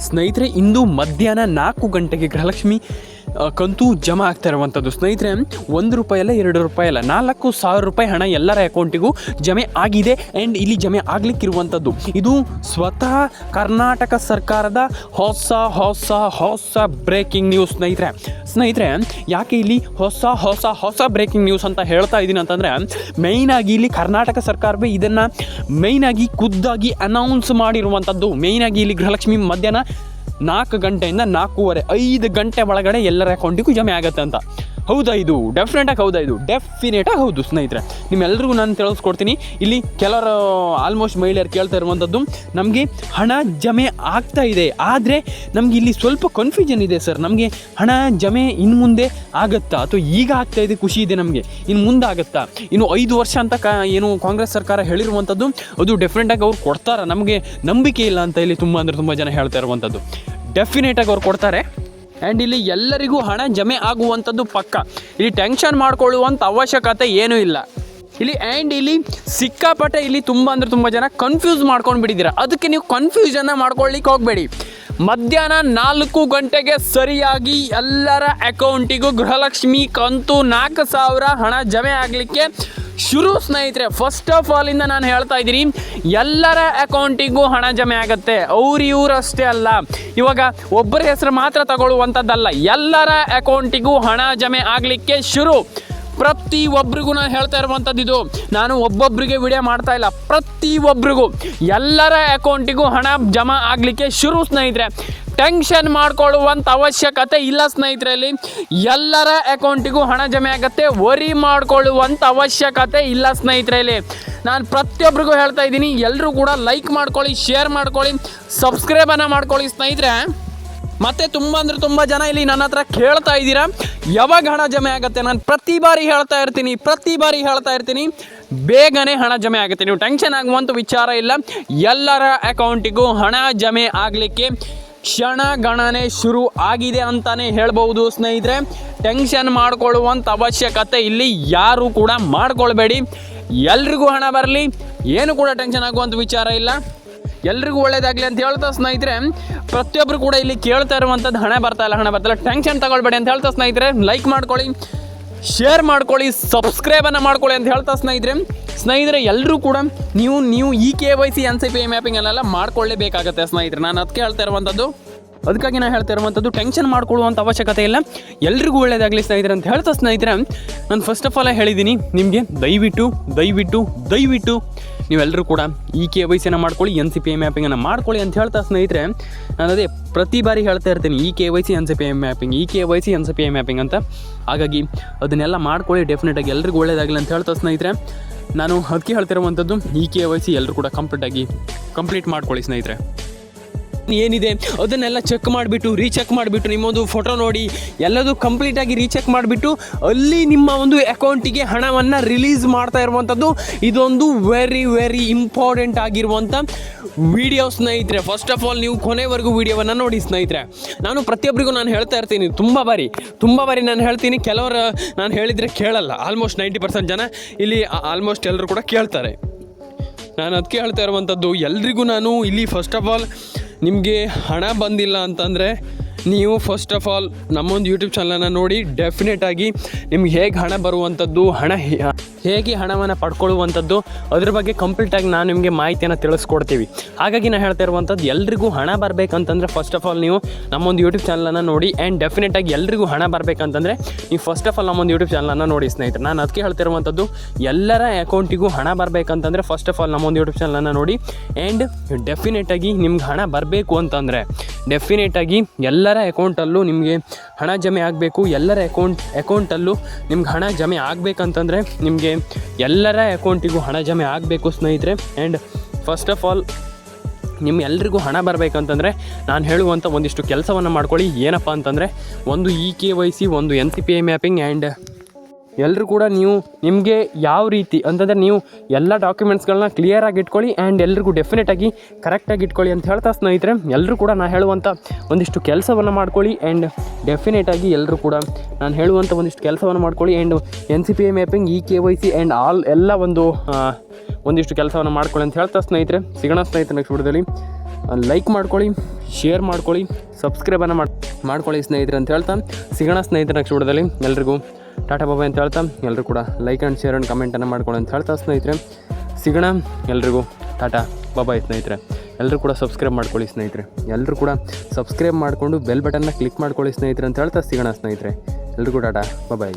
ಸ್ನೇಹಿತರೆ ಇಂದು ಮಧ್ಯಾಹ್ನ ನಾಲ್ಕು ಗಂಟೆಗೆ ಗೃಹಲಕ್ಷ್ಮಿ ಕಂತು ಜಮಾ ಆಗ್ತಾ ಇರುವಂಥದ್ದು ಸ್ನೇಹಿತರೆ, ಒಂದು ರೂಪಾಯಿ ಅಲ್ಲ, ಎರಡು ರೂಪಾಯಿ ಅಲ್ಲ, ನಾಲ್ಕು ಸಾವಿರ ರೂಪಾಯಿ ಹಣ ಎಲ್ಲರ ಅಕೌಂಟಿಗೂ ಜಮೆ ಆಗಿದೆ ಆ್ಯಂಡ್ ಇಲ್ಲಿ ಜಮೆ ಆಗಲಿಕ್ಕಿರುವಂಥದ್ದು ಇದು ಸ್ವತಃ ಕರ್ನಾಟಕ ಸರ್ಕಾರದ ಹೊಸ ಹೊಸ ಹೊಸ ಬ್ರೇಕಿಂಗ್ ನ್ಯೂಸ್ ಸ್ನೇಹಿತರೆ. ಸ್ನೇಹಿತರೆ, ಯಾಕೆ ಇಲ್ಲಿ ಹೊಸ ಹೊಸ ಹೊಸ ಬ್ರೇಕಿಂಗ್ ನ್ಯೂಸ್ ಅಂತ ಹೇಳ್ತಾ ಇದ್ದೀನಿ ಅಂತಂದರೆ ಆಗಿ ಇಲ್ಲಿ ಕರ್ನಾಟಕ ಸರ್ಕಾರವೇ ಇದನ್ನು ಮೇಯ್ನಾಗಿ ಖುದ್ದಾಗಿ ಅನೌನ್ಸ್ ಮಾಡಿರುವಂಥದ್ದು ಮೇಯ್ನಾಗಿ ಇಲ್ಲಿ ಗೃಹಲಕ್ಷ್ಮಿ ಮಧ್ಯಾಹ್ನ ನಾಲ್ಕು ಗಂಟೆಯಿಂದ ನಾಲ್ಕೂವರೆ ಐದು ಗಂಟೆ ಒಳಗಡೆ ಎಲ್ಲರ ಅಕೌಂಟಿಗೂ ಜಮೆ ಆಗುತ್ತೆ ಅಂತ. ಹೌದಾ ಇದು? ಡೆಫಿನೆಟಾಗಿ ಹೌದಾ ಇದು? ಡೆಫಿನೆಟಾಗಿ ಹೌದು ಸ್ನೇಹಿತರೆ. ನಿಮ್ಮೆಲ್ಲರಿಗೂ ನಾನು ತಿಳಿಸ್ಕೊಡ್ತೀನಿ. ಇಲ್ಲಿ ಕೆಲವರು ಆಲ್ಮೋಸ್ಟ್ ಮಹಿಳೆಯರು ಕೇಳ್ತಾ ಇರುವಂಥದ್ದು, ನಮಗೆ ಹಣ ಜಮೆ ಆಗ್ತಾ ಇದೆ. ಆದರೆ ನಮಗೆ ಇಲ್ಲಿ ಸ್ವಲ್ಪ ಕನ್ಫ್ಯೂಷನ್ ಇದೆ ಸರ್. ನಮಗೆ ಹಣ ಜಮೆ ಇನ್ನು ಮುಂದೆ ಆಗುತ್ತಾ? ಅಥವಾ ಈಗ ಆಗ್ತಾ ಇದೆ, ಖುಷಿ ಇದೆ ನಮಗೆ? ಇನ್ನು ಮುಂದೆ ಆಗುತ್ತಾ? ಇನ್ನು ಐದು ವರ್ಷ ಅಂತ ಕ, ಏನು ಕಾಂಗ್ರೆಸ್ ಸರ್ಕಾರ ಹೇಳಿರುವಂಥದ್ದು, ಅದು ಡೆಫಿನೆಟಾಗಿ ಅವ್ರು ಕೊಡ್ತಾರೆ? ನಮಗೆ ನಂಬಿಕೆ ಇಲ್ಲ ಅಂತ ಇಲ್ಲಿ ತುಂಬ ಅಂದರೆ ತುಂಬ ಜನ ಹೇಳ್ತಾ ಇರುವಂಥದ್ದು. ಡೆಫಿನೆಟಾಗಿ ಅವ್ರು ಕೊಡ್ತಾರೆ. ಆ್ಯಂಡ್ ಇಲ್ಲಿ ಎಲ್ಲರಿಗೂ ಹಣ ಜಮೆ ಆಗುವಂಥದ್ದು ಪಕ್ಕ. ಇಲ್ಲಿ ಟೆನ್ಷನ್ ಮಾಡ್ಕೊಳ್ಳುವಂಥ ಅವಶ್ಯಕತೆ ಏನೂ ಇಲ್ಲ. ಇಲ್ಲಿ ಆ್ಯಂಡ್ ಇಲ್ಲಿ ಸಿಕ್ಕಾಪಟ್ಟೆ ಇಲ್ಲಿ ತುಂಬ ಅಂದರೆ ತುಂಬ ಜನ ಕನ್ಫ್ಯೂಸ್ ಮಾಡ್ಕೊಂಡು ಬಿಟ್ಟಿದ್ದೀರಾ. ಅದಕ್ಕೆ ನೀವು ಕನ್ಫ್ಯೂಷನ್ನ ಮಾಡ್ಕೊಳ್ಳಿಕ್ಕೆ ಹೋಗಬೇಡಿ. ಮಧ್ಯಾಹ್ನ ನಾಲ್ಕು ಗಂಟೆಗೆ ಸರಿಯಾಗಿ ಎಲ್ಲರ ಅಕೌಂಟಿಗೂ ಗೃಹಲಕ್ಷ್ಮಿ ಕಂತು ನಾಲ್ಕು ಸಾವಿರ ಹಣ ಜಮೆ ಆಗಲಿಕ್ಕೆ ಶುರು ಸ್ನೇಹಿತರೆ ಫಸ್ಟ್ ಆಫ್ ಆಲ್ ಇಂದ ನಾನು ಹೇಳ್ತಾ ಇದ್ದೀನಿ, ಎಲ್ಲರ ಅಕೌಂಟಿಗೂ ಹಣ ಜಮೆ ಆಗುತ್ತೆ. ಅವ್ರು ಅಷ್ಟೇ ಅಲ್ಲ. ಇವಾಗ ಒಬ್ಬರ ಹೆಸರು ಮಾತ್ರ ತಗೊಳ್ಳುವಂಥದ್ದಲ್ಲ, ಎಲ್ಲರ ಅಕೌಂಟಿಗೂ ಹಣ ಜಮೆ ಆಗಲಿಕ್ಕೆ ಶುರು. ಪ್ರತಿ ಒಬ್ರಿಗೂ ನಾನು ಹೇಳ್ತಾ ಇರುವಂಥದ್ದು ಇದು. ನಾನು ಒಬ್ಬೊಬ್ಬರಿಗೆ ವಿಡಿಯೋ ಮಾಡ್ತಾ ಇಲ್ಲ, ಪ್ರತಿ ಒಬ್ರಿಗೂ ಎಲ್ಲರ ಅಕೌಂಟಿಗೂ ಹಣ ಜಮಾ ಆಗಲಿಕ್ಕೆ ಶುರು ಸ್ನೇಹಿತರೆ. ಟೆನ್ಷನ್ ಮಾಡ್ಕೊಳ್ಳುವಂಥ ಅವಶ್ಯಕತೆ ಇಲ್ಲ ಸ್ನೇಹಿತರಲ್ಲಿ. ಎಲ್ಲರ ಅಕೌಂಟಿಗೂ ಹಣ ಜಮೆ ಆಗುತ್ತೆ, ವರಿ ಮಾಡ್ಕೊಳ್ಳುವಂಥ ಅವಶ್ಯಕತೆ ಇಲ್ಲ ಸ್ನೇಹಿತರಲ್ಲಿ. ನಾನು ಪ್ರತಿಯೊಬ್ಬರಿಗೂ ಹೇಳ್ತಾ ಇದ್ದೀನಿ ಎಲ್ಲರೂ ಕೂಡ ಲೈಕ್ ಮಾಡ್ಕೊಳ್ಳಿ ಶೇರ್ ಮಾಡ್ಕೊಳ್ಳಿ ಸಬ್ಸ್ಕ್ರೈಬನ್ನು ಮಾಡ್ಕೊಳ್ಳಿ ಸ್ನೇಹಿತರೆ. ಮತ್ತೆ ತುಂಬ ಅಂದರೆ ತುಂಬ ಜನ ಇಲ್ಲಿ ನನ್ನ ಹತ್ರ ಕೇಳ್ತಾ ಇದ್ದೀರಾ, ಯಾವಾಗ ಹಣ ಜಮೆ ಆಗುತ್ತೆ? ನಾನು ಪ್ರತಿ ಬಾರಿ ಹೇಳ್ತಾ ಇರ್ತೀನಿ, ಪ್ರತಿ ಬಾರಿ ಹೇಳ್ತಾ ಇರ್ತೀನಿ, ಬೇಗನೆ ಹಣ ಜಮೆ ಆಗುತ್ತೆ. ನೀವು ಟೆನ್ಷನ್ ಆಗುವಂಥ ವಿಚಾರ ಇಲ್ಲ, ಎಲ್ಲರ ಅಕೌಂಟಿಗೂ ಹಣ ಜಮೆ ಆಗಲಿಕ್ಕೆ ಕ್ಷಣ ಗಣನೆ ಶುರು ಆಗಿದೆ ಅಂತಾನೆ ಹೇಳ್ಬಹುದು ಸ್ನೇಹಿತರೆ. ಟೆನ್ಷನ್ ಮಾಡ್ಕೊಳ್ಳುವಂಥ ಅವಶ್ಯಕತೆ ಇಲ್ಲಿ ಯಾರು ಕೂಡ ಮಾಡ್ಕೊಳ್ಬೇಡಿ. ಎಲ್ರಿಗೂ ಹಣ ಬರಲಿ, ಏನು ಕೂಡ ಟೆನ್ಷನ್ ಆಗುವಂಥ ವಿಚಾರ ಇಲ್ಲ. ಎಲ್ರಿಗೂ ಒಳ್ಳೇದಾಗಲಿ ಅಂತ ಹೇಳ್ತಾ ಸ್ನೇಹಿತರೆ. ಪ್ರತಿಯೊಬ್ಬರು ಕೂಡ ಇಲ್ಲಿ ಕೇಳ್ತಾ ಇರುವಂಥದ್ದು ಹಣ ಬರ್ತಾ ಇಲ್ಲ, ಹಣ ಬರ್ತಾ ಇಲ್ಲ. ಟೆನ್ಷನ್ ತಗೊಳ್ಬೇಡಿ ಅಂತ ಹೇಳ್ತಾ ಸ್ನೇಹಿತರೆ. ಲೈಕ್ ಮಾಡ್ಕೊಳ್ಳಿ ಶೇರ್ ಮಾಡ್ಕೊಳ್ಳಿ ಸಬ್ಸ್ಕ್ರೈಬನ್ನು ಮಾಡ್ಕೊಳ್ಳಿ ಅಂತ ಹೇಳ್ತಾ ಸ್ನೇಹಿತರೆ. ಸ್ನೇಹಿತರೆ ಎಲ್ಲರೂ ಕೂಡ ನೀವು ನೀವು ಈ K Y C N C P mapping ಅಲ್ಲೆಲ್ಲ ಮಾಡ್ಕೊಳ್ಳೇಬೇಕಾಗತ್ತೆ ಸ್ನೇಹಿತರೆ. ನಾನು ಅದಕ್ಕೆ ಹೇಳ್ತಾ ಇರುವಂಥದ್ದು, ಅದಕ್ಕಾಗಿ ನಾನು ಹೇಳ್ತಾ ಇರುವಂಥದ್ದು, ಟೆನ್ಷನ್ ಮಾಡ್ಕೊಳ್ಳುವಂಥ ಅವಶ್ಯಕತೆ ಇಲ್ಲ. ಎಲ್ರಿಗೂ ಒಳ್ಳೇದಾಗಲಿ ಸ್ನೇಹಿತರೆ ಅಂತ ಹೇಳ್ತಾ ಸ್ನೇಹಿತರೆ, ನಾನು ಫಸ್ಟ್ ಆಫ್ ಆಲ್ ಹೇಳಿದ್ದೀನಿ, ನಿಮಗೆ ದಯವಿಟ್ಟು ದಯವಿಟ್ಟು ದಯವಿಟ್ಟು ನೀವೆಲ್ಲರೂ ಕೂಡ ಈ ಕೆ ವೈ ಸಿನ ಮಾಡ್ಕೊಳ್ಳಿ ಎನ್ ಸಿ ಪಿ ಎಂ ಮ್ಯಾಪಿಂಗನ್ನು ಮಾಡ್ಕೊಳ್ಳಿ ಅಂತ ಹೇಳ್ತಾ ಸ್ನೇಹಿತರೆ. ನಾನು ಅದೇ ಪ್ರತಿ ಬಾರಿ ಹೇಳ್ತಾ ಇರ್ತೀನಿ, ಈ K Y C N C P M mapping ಈ K Y C N C P M mapping ಅಂತ. ಹಾಗಾಗಿ ಅದನ್ನೆಲ್ಲ ಮಾಡ್ಕೊಳ್ಳಿ ಡೆಫಿನೆಟಾಗಿ ಎಲ್ರಿಗೂ ಒಳ್ಳೇದಾಗಲಿ ಅಂತ ಹೇಳ್ತಾ ಸ್ನೇಹಿತರೆ. ನಾನು ಅದಕ್ಕೆ ಹೇಳ್ತಿರುವಂಥದ್ದು, ಈ ಕೆ ವೈ ಸಿ ಎಲ್ಲರೂ ಕೂಡ ಕಂಪ್ಲೀಟಾಗಿ ಕಂಪ್ಲೀಟ್ ಮಾಡ್ಕೊಳ್ಳಿ ಸ್ನೇಹಿತರೆ. ಏನಿದೆ ಅದನ್ನೆಲ್ಲ ಚೆಕ್ ಮಾಡಿಬಿಟ್ಟು ರೀಚೆಕ್ ಮಾಡಿಬಿಟ್ಟು, ನಿಮ್ಮೊಂದು ಫೋಟೋ ನೋಡಿ, ಎಲ್ಲದೂ ಕಂಪ್ಲೀಟಾಗಿ ರೀಚೆಕ್ ಮಾಡಿಬಿಟ್ಟು, ಅಲ್ಲಿ ನಿಮ್ಮ ಒಂದು ಅಕೌಂಟಿಗೆ ಹಣವನ್ನು ರಿಲೀಸ್ ಮಾಡ್ತಾ ಇರುವಂಥದ್ದು, ಇದೊಂದು ವೆರಿ ವೆರಿ ಇಂಪಾರ್ಟೆಂಟ್ ಆಗಿರುವಂಥ ವಿಡಿಯೋ ಸ್ನೇಹಿತರೆ. ಫಸ್ಟ್ ಆಫ್ ಆಲ್ ನೀವು ಕೊನೆವರೆಗೂ ವಿಡಿಯೋವನ್ನು ನೋಡಿ ಸ್ನೇಹಿತರೆ. ನಾನು ಪ್ರತಿಯೊಬ್ಬರಿಗೂ ನಾನು ಹೇಳ್ತಾ ಇರ್ತೀನಿ, ತುಂಬ ಬಾರಿ ತುಂಬ ಬಾರಿ ನಾನು ಹೇಳ್ತೀನಿ, ಕೆಲವರು ನಾನು ಹೇಳಿದರೆ ಕೇಳಲ್ಲ. ಆಲ್ಮೋಸ್ಟ್ ನೈಂಟಿ ಪರ್ಸೆಂಟ್ ಜನ ಇಲ್ಲಿ ಆಲ್ಮೋಸ್ಟ್ ಎಲ್ಲರೂ ಕೂಡ ಕೇಳ್ತಾರೆ. ನಾನು ಅದಕ್ಕೆ ಹೇಳ್ತಾ ಇರುವಂಥದ್ದು, ಎಲ್ರಿಗೂ ನಾನು ಇಲ್ಲಿ ಫಸ್ಟ್ ಆಫ್ ಆಲ್ ನಿಮಗೆ ಹಣ ಬಂದಿಲ್ಲ ಅಂತಂದರೆ ನೀವು ಫಸ್ಟ್ ಆಫ್ ಆಲ್ ನಮ್ಮೊಂದು ಯೂಟ್ಯೂಬ್ ಚಾನಲನ್ನು ನೋಡಿ ಡೆಫಿನೆಟ್ ಆಗಿ ನಿಮ್ಗೆ ಹೇಗೆ ಹಣ ಬರುವಂಥದ್ದು ಹಣ ಹೇಗೆ ಹಣವನ್ನು ಪಡ್ಕೊಳ್ಳುವಂಥದ್ದು, ಅದ್ರ ಬಗ್ಗೆ ಕಂಪ್ಲೀಟಾಗಿ ನಾನು ನಿಮಗೆ ಮಾಹಿತಿಯನ್ನು ತಿಳಿಸ್ಕೊಡ್ತೀವಿ. ಹಾಗಾಗಿ ನಾನು ಹೇಳ್ತಾ ಇರುವಂಥದ್ದು, ಎಲ್ರಿಗೂ ಹಣ ಬರಬೇಕಂತಂದರೆ ಫಸ್ಟ್ ಆಫ್ ಆಲ್ ನೀವು ನಮ್ಮೊಂದು ಯೂಟ್ಯೂಬ್ ಚಾನಲನ್ನು ನೋಡಿ ಆ್ಯಂಡ್ ಡೆಫಿನೆಟಾಗಿ ಎಲ್ರಿಗೂ ಹಣ ಬರಬೇಕಂತಂದರೆ ನೀವು ಫಸ್ಟ್ ಆಫ್ ಆಲ್ ನಮ್ಮೊಂದು ಯೂಟ್ಯೂಬ್ ಚಾನಲನ್ನು ನೋಡಿ ಸ್ನೇಹಿತರೆ. ನಾನು ಅದಕ್ಕೆ ಹೇಳ್ತಿರುವಂಥದ್ದು ಎಲ್ಲರ ಅಕೌಂಟಿಗೂ ಹಣ ಬರಬೇಕಂತಂದರೆ ಫಸ್ಟ್ ಆಫ್ ಆಲ್ ನಮ್ಮೊಂದು ಯೂಟ್ಯೂಬ್ ಚಾನಲನ್ನು ನೋಡಿ ಆ್ಯಂಡ್ ಡೆಫಿನೆಟಾಗಿ ನಿಮ್ಗೆ ಹಣ ಬರಬೇಕು ಅಂತಂದರೆ ಡೆಫಿನೆಟಾಗಿ ಎಲ್ಲರ ಅಕೌಂಟಲ್ಲೂ ನಿಮಗೆ ಹಣ ಜಮೆ ಆಗಬೇಕು. ಎಲ್ಲರ ಅಕೌಂಟ್ ಅಕೌಂಟಲ್ಲೂ ನಿಮ್ಗೆ ಹಣ ಜಮೆ ಆಗಬೇಕಂತಂದರೆ ನಿಮಗೆ ಎಲ್ಲರ ಅಕೌಂಟಿಗೂ ಹಣ ಜಮೆ ಆಗಬೇಕು ಸ್ನೇಹಿತರೆ. ಆ್ಯಂಡ್ ಫಸ್ಟ್ ಆಫ್ ಆಲ್ ನಿಮ್ಮ ಎಲ್ರಿಗೂ ಹಣ ಬರಬೇಕಂತಂದರೆ ನಾನು ಹೇಳುವಂಥ ಒಂದಿಷ್ಟು ಕೆಲಸವನ್ನು ಮಾಡ್ಕೊಳ್ಳಿ. ಏನಪ್ಪ ಅಂತಂದರೆ, ಒಂದು ಇ ಕೆ ವೈ ಸಿ ಒಂದು N C P I mapping and ಎಲ್ಲರೂ ಕೂಡ ನೀವು ನಿಮಗೆ ಯಾವ ರೀತಿ, ಅಂತಂದರೆ ನೀವು ಎಲ್ಲ ಡಾಕ್ಯುಮೆಂಟ್ಸ್ಗಳನ್ನ ಕ್ಲಿಯರಾಗಿ ಇಟ್ಕೊಳ್ಳಿ ಆ್ಯಂಡ್ ಎಲ್ರಿಗೂ ಡೆಫಿನೆಟಾಗಿ ಕರೆಕ್ಟಾಗಿ ಇಟ್ಕೊಳ್ಳಿ ಅಂತ ಹೇಳ್ತಾ ಸ್ನೇಹಿತರೆ ಎಲ್ಲರೂ ಕೂಡ ನಾನು ಹೇಳುವಂಥ ಒಂದಿಷ್ಟು ಕೆಲಸವನ್ನು ಮಾಡ್ಕೊಳ್ಳಿ ಆ್ಯಂಡ್ ಡೆಫಿನೆಟಾಗಿ ಎಲ್ಲರೂ ಕೂಡ ನಾನು ಹೇಳುವಂಥ ಒಂದಿಷ್ಟು ಕೆಲಸವನ್ನು ಮಾಡ್ಕೊಳ್ಳಿ and N C P I mapping E K Y C and all ಎಲ್ಲ ಒಂದು ಒಂದಿಷ್ಟು ಕೆಲಸವನ್ನು ಮಾಡ್ಕೊಳ್ಳಿ ಅಂತ ಹೇಳ್ತಾ ಸ್ನೇಹಿತರೆ. ಸಿಗೋಣ ಸ್ನೇಹಿತರೆ ನೆಕ್ಸ್ಟ್ ವಿಡಿಯೋದಲ್ಲಿ. ಲೈಕ್ ಮಾಡ್ಕೊಳ್ಳಿ ಶೇರ್ ಮಾಡ್ಕೊಳ್ಳಿ ಸಬ್ಸ್ಕ್ರೈಬನ್ನು ಮಾಡಿ, ಮಾಡ್ಕೊಳ್ಳಿ ಸ್ನೇಹಿತರೆ ಅಂತ ಹೇಳ್ತಾ. ಸಿಗೋಣ ಸ್ನೇಹಿತರ ನೆಕ್ಸ್ಟ್ ವಿಡಿಯೋದಲ್ಲಿ. ಎಲ್ರಿಗೂ ಟಾಟಾ ಬಾಬಾ ಅಂತ ಹೇಳ್ತಾ ಎಲ್ಲರೂ ಕೂಡ ಲೈಕ್ ಆ್ಯಂಡ್ ಶೇರ್ ಆ್ಯಂಡ್ ಕಮೆಂಟನ್ನು ಮಾಡ್ಕೊಳ್ಳಿ ಅಂತ ಹೇಳ್ತಾ ಸ್ನೇಹಿತರೆ. ಸಿಗೋಣ ಎಲ್ರಿಗೂ ಟಾಟಾ ಬಾಬಾಯ್ ಸ್ನೇಹಿತರೆ. ಎಲ್ಲರೂ ಕೂಡ ಸಬ್ಸ್ಕ್ರೈಬ್ ಮಾಡ್ಕೊಳ್ಳಿ ಸ್ನೇಹಿತರೆ. ಎಲ್ಲರೂ ಕೂಡ ಸಬ್ಸ್ಕ್ರೈಬ್ ಮಾಡಿಕೊಂಡು ಬೆಲ್ ಬಟನ್ನ ಕ್ಲಿಕ್ ಮಾಡ್ಕೊಳ್ಳಿ ಸ್ನೇಹಿತರೆ ಅಂತ ಹೇಳ್ತಾ ಸಿಗೋಣ ಸ್ನೇಹಿತರೆ. ಎಲ್ರಿಗೂ ಟಾಟಾ ಬಾಬಾಯ್